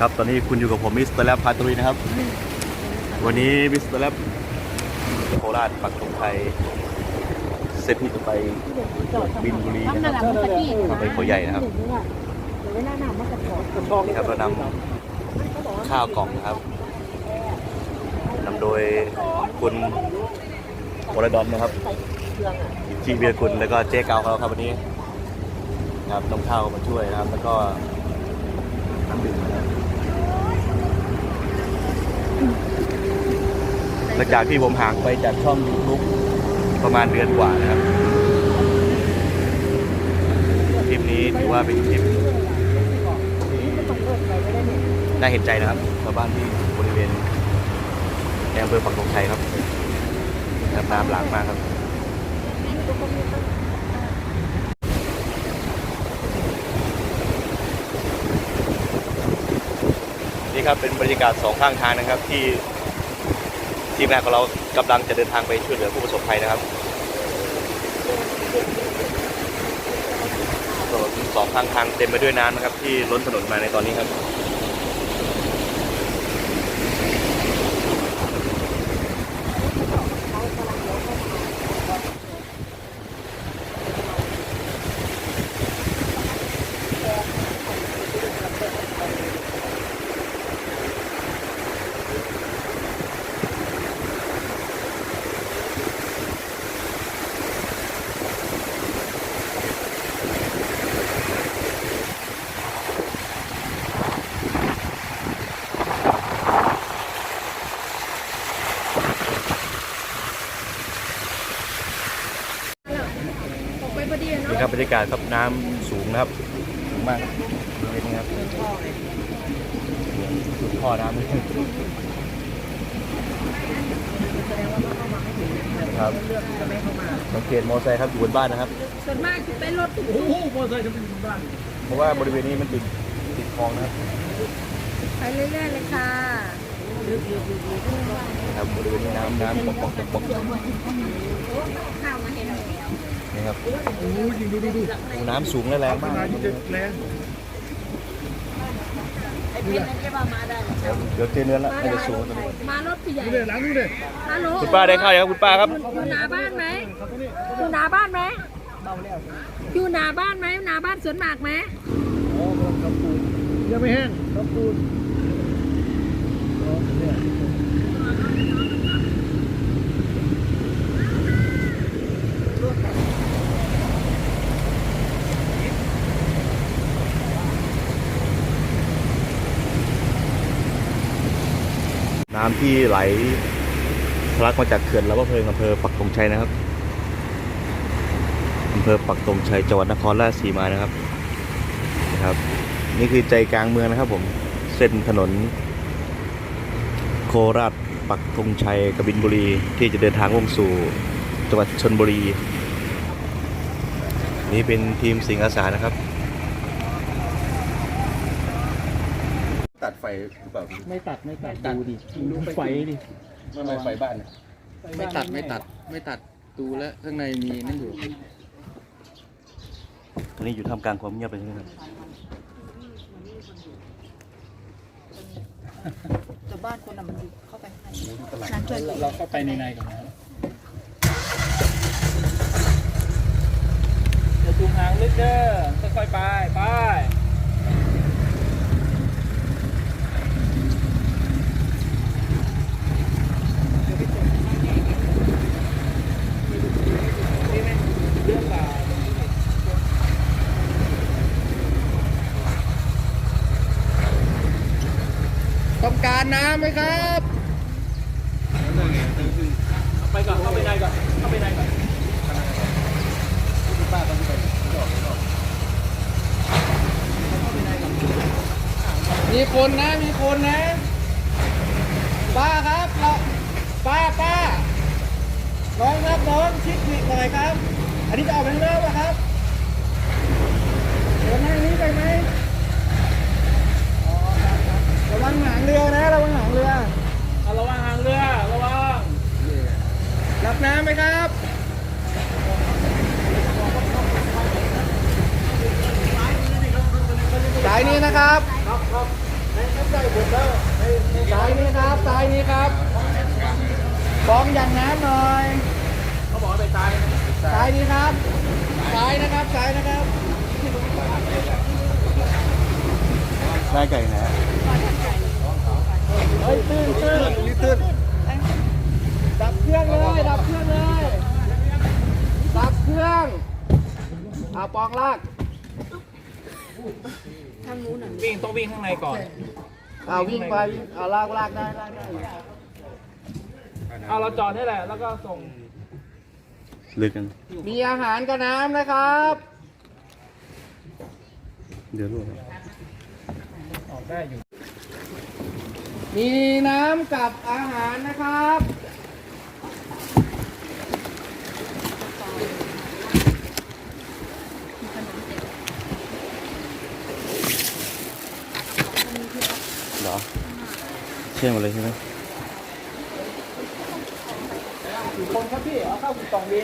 ครับตอนนี้คุณอยู่กับผมมิสเตอร์แลบพาตุรีนะครับ วันนี้มิสเตอร์แลบโคราชปักธงชัยเส้นที่จะไปบินบุรีนะครับไปเขาใหญ่นะครับนี่ครับเรานำข้าวกล่องนะครับนำโดยคุณวรดอนนะครับจีเบียคุณแล้วก็เจ๊เกาเขาครับวันนี้นะครับนำข้าวมาช่วยนะครับ แล้วก็น้ำดื่มนะครับ หลังจากที่ผมห่างไปจากช่องยูทูบประมาณเดือนกว่านะครับคลิปนี้ถือว่าเป็นคลิปน่าเห็นใจนะครับชาวบ้านที่บริเวณในอำเภอปักธงชัยครับน้ำหลากมากครับ นี่ครับเป็นบรรยากาศสองข้างทางนะครับ ที่ทีมงานของเรากำลังจะเดินทางไปช่วยเหลือผู้ประสบภัยนะครับถนนสองข้างทางเต็มไปด้วยน้ำนะครับ ที่ล้นถนนมาในตอนนี้ครับ นี่ ครับบรรยากาศครับน้ำสูงนะครับสูงมากบริเวณนี้ครับสุดท่อน้ำเลยครับสังเกตมอเตอร์ไซค์ครับอยู่บนบ้านนะครับส่วนมากจะเป็นรถตุ๊กโอ้โหมอเตอร์ไซค์จะเป็นบ้านเพราะว่าบริเวณนี้มันติดติดคลองนะครับไปเรื่อยๆเลยค่ะครับบริเวณนี้น้ำน้ำปอกปอกปอกปอกข้าวมาให้เราแล้ว นี่ครับโอ้ยยิงดูดูดูโอ้น้ำสูงและแรงมากนายที่จะแรงไอ้เป็นนั่นจะมามาได้เดี๋ยวเดี๋ยวเจอเนื้อละน่าจะสูงตรงนี้มารถผู้ใหญ่ดูเลยหลังดูเลยฮัลโหลคุณป้าได้ข้าวยังครับคุณป้าครับอยู่หน้าบ้านไหมอยู่หน้าบ้านไหมอยู่หน้าบ้านไหมหน้าบ้านสวนหมากไหมอ๋อกำลังทำปูนยังไม่แห้งทำปูนอ๋อเนี่ย น้ำที่ไหลทะลักมาจากเขื่อนลำพะเพิงอำเภอปักธงชัยนะครับอำเภอปักธงชัยจังหวัดนครราชสีมานะครับนะครับ นี่คือใจกลางเมืองนะครับผมเส้นถนน โคราชปักธงชัยกบินบุรีที่จะเดินทางมุ่งสู่จังหวัดชนบุรี นี่เป็นทีมสิงห์อาสานะครับ ตัดไฟ หรือเปล่าไม่ตัดไม่ตัด ดูดิดูไฟดิไม่ไม่ไฟบ้านไม่ตัดไม่ตัดไม่ตัดดูแล้วข้างในมีนั่นอยู่ ตอนนี้อยู่ท่ามกลางความเงียบเลยใช่ไหมครับ แต่บ้านคนน่ะมันอยู่เข้าไปข้างในเราเข้าไปในในก่อนนะจะจูงหางลึกเด้อค่อยๆไปไป ต้องการ น้ำไหมครับไปก่อนเข้าไปในก่อนเข้าไปในก่อนมีคนนะมีคนนะ ป้าครับเราป้าป้าน้องครับน้องชิดหนีหน่อยครับ อันนี้จะออกไปข้างนอกป่ะครับเดี๋ยวนั่งนี้ไปไหมอ๋อครับค รับระวังหางเรือนะระวังหางเรือเอาระวังหางเรือระวังรับน้ำไหมครับสายนี้นะครับครับครับสายนี้ครับสายนี้ครับฟ้องอย่างน้ำหน่อยเขาบอกไปสายสายนี้ครับสายนะครับสายนะครับได้ไก่ไหนเฮ้ยตื้นตื้นนี่ตื้นดับเครื่องเลยดับเครื่องเลยดับเครื่องเอา ปองลากวิ่งต้องวิ่งข้างในก่อนเอาวิ่งไปวิ่งเอาลากลากได้ลากได้เอาเราจอดนี่แหละ แล้วก็ส่ง ลึกกัน มีอาหารกับน้ำนะครับ เดี๋ยวรู้ออกได้อยู่ มีน้ำกับอาหารนะครับ เหรอ เชื่อมหมดเลยใช่ไหมกี่คนครับพี่ เอาข้าวกี่กล่องดี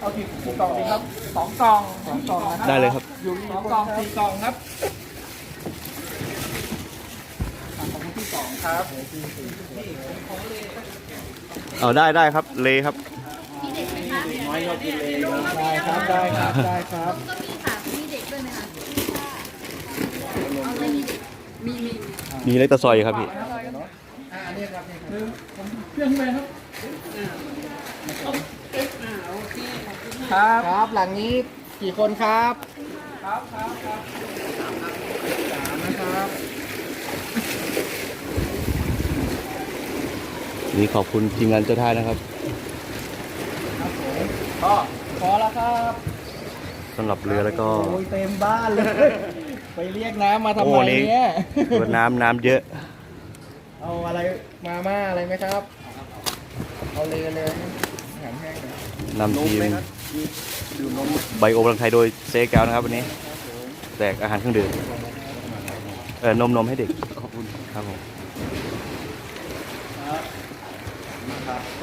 เอากี่กี่กล่องดีครับสองกล่องสองกล่องนะครับได้เลยครับอยู่สองกล่องสี่กล่องครับอะของที่สองครับเอาได้ได้ครับ เลครับ ได้ครับได้ครับได้ครับ ก็มีค่ะ มีเด็กด้วยไหมคะเอาเลยมีเด็ก มีมีมีเล็กตะซอยอยู่ครับพี่เครื่องไปครับครับครับ หลังนี้กี่คนครับ ครับครับครับสามนะครับนี่ขอบคุณทีมงานเจ้าท่านะครับพ่อพอแล้วครับสำหรับเรือแล้วก็ โอ้ยเต็มบ้านเลย ไปเรียกน้ำมาทำโอ้ไมนี่เนี่ยตัวน้ำน้ำเยอะ เอาอะไรมาม่าอะไรไหมครับ เอาเลยเลยอาหารแห้งหน่อยนำทีมไบโอพลังไทยโดยเซแกวนะครับวันนี้ แจกอาหารเครื่องดื่ม เออนมนมให้เด็ก ขอบคุณครับผม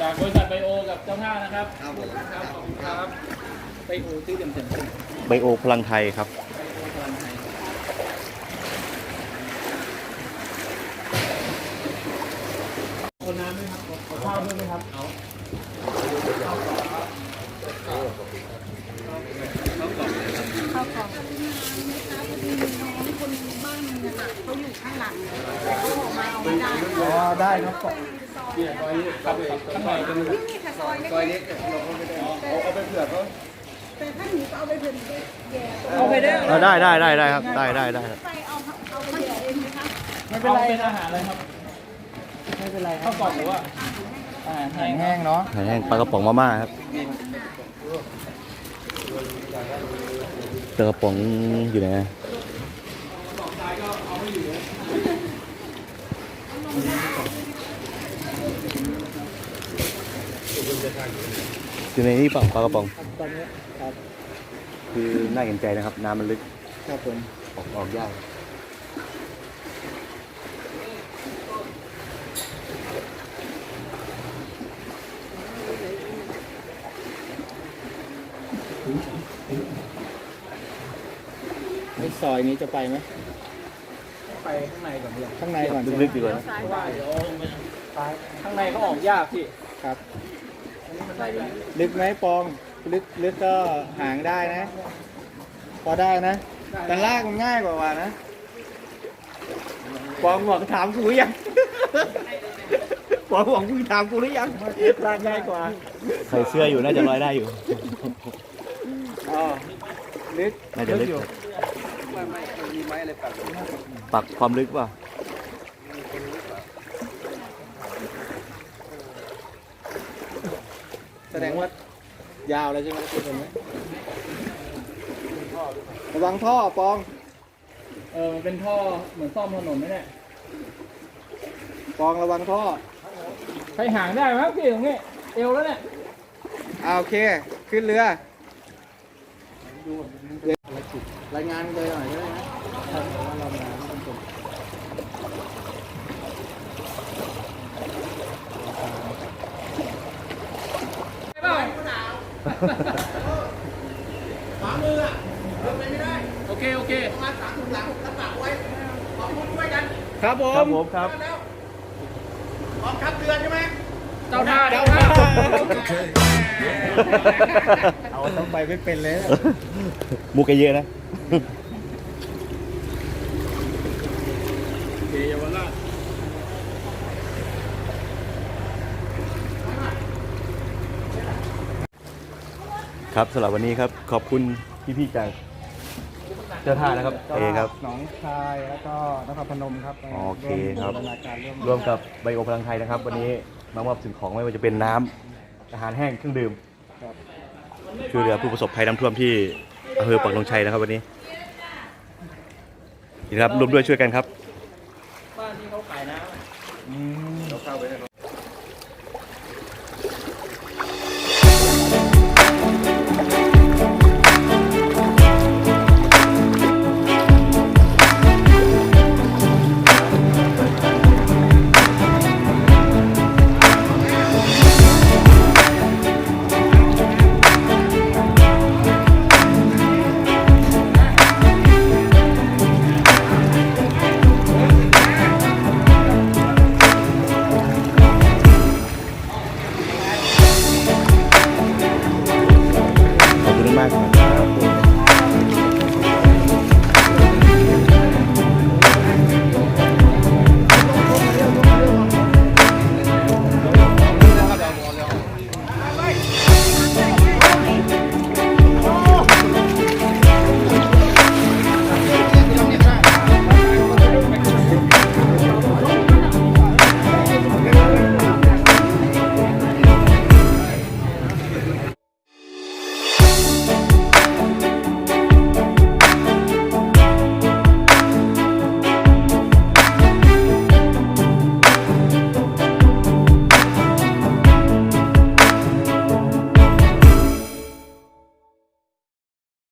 จากบริษัทไบโอกับเจ้าท่านะครับ ครับผม ครับ ขอบคุณครับ ไบโอที่เต็มเต็ม ไบโอพลังไทยครับ คนน้ำไหมครับขอข้าวด้วยไหมครับเอาข้าวกล่องมีน้องคนบ้านนึงนะคะเขาอยู่ข้างหลังแต่เขาออกมาเอาไม่ได้อ๋อได้ครับข้างในเป็นนี่ค่ะซอยเล็กเอาไปเผื่อเขาๆแต่ถ้าหนูก็เอาไปเพิ่มแย่ตัวเอาไปได้เออได้ได้ได้ได้ครับได้ได้ได้ครับไปเอาเอาไปแย่เองไหมคะไม่เป็นไรเป็นอาหารอะไรครับ ไม่เป็นไรครัข้าบวกล่องหรือว่าอาหารอาหารแห้แห้งงเนาะ อาหารแห้งปลากระป๋องมาม่าครับปลากระป๋องอยู่ไหนนะอยู่ในนี่เปล่าปลากระป๋อง ตอนนี้ครับ คือน่าเห็นใจนะครับ น้ำมันลึกครับผมออกออกยาก ซอยนี้จะไปไหมไปข้างในก่อนดีกว่าข้างในก่อนใช่ไหมลึกๆดีกว่านะเพราะว่าเดี๋ยวข้างในเขาออกยากพี่ครับลึกไหมปองลึกลึกก็หางได้นะ พอได้นะ แต่ลากมันง่ายกว่าว่านะปองบอกถามกูหรือยัง ปองบอกมึงถามกูหรือยังลากง่ายกว่าใส่เสื้ออยู่น่าจะลอยได้อยู่ อ๋อลึกน่าจะลึกอยู่ ปักความลึกเปล่าแสดงว่ายาวเลยใช่ไหมคุณเห็นไหมระวังท่อปอง เออ มันเป็นท่อเหมือนซ่อมถนนไหมเนี่ยปองระวังท่อ ใช้หางได้ไหมพี่ตรงนี้ เอวแล้วเนี่ย อ่าโอเค ขึ้นเรือ รายงานเลยหน่อยได้ไหมว่าเรามาเป็นคนโอเค โอเคมาสามถุงหลังกระเป๋าไว้ขอบคุณช่วยกันครับผครับม ผมครับพร้อมครับเดือนใช่ไหมเจ้าท่าเจ้าท่า เอาต้องไปไม่เป็นเลย มุกแกเยอะนะ เยาวราชครับสำหรับวันนี้ครับขอบคุณพี่ๆจากเจ้าท่านะครับเอครับ หนองคายแล้วก็นครพนมครับโอเคครับ วมบูรณาการร่วมร่วมกับไบโอพลังไทยนะครับ วันนี้มามอบสิ่งของไม่ว่าจะเป็นน้ำอาหารแห้งเครื่องดื่มช่วยเหลือผู้ประสบภัยน้ำท่วมที่อำเภอปักธงชัยนะครับวันนี้ นี่ครับร่วมด้วยช่วยกันครับ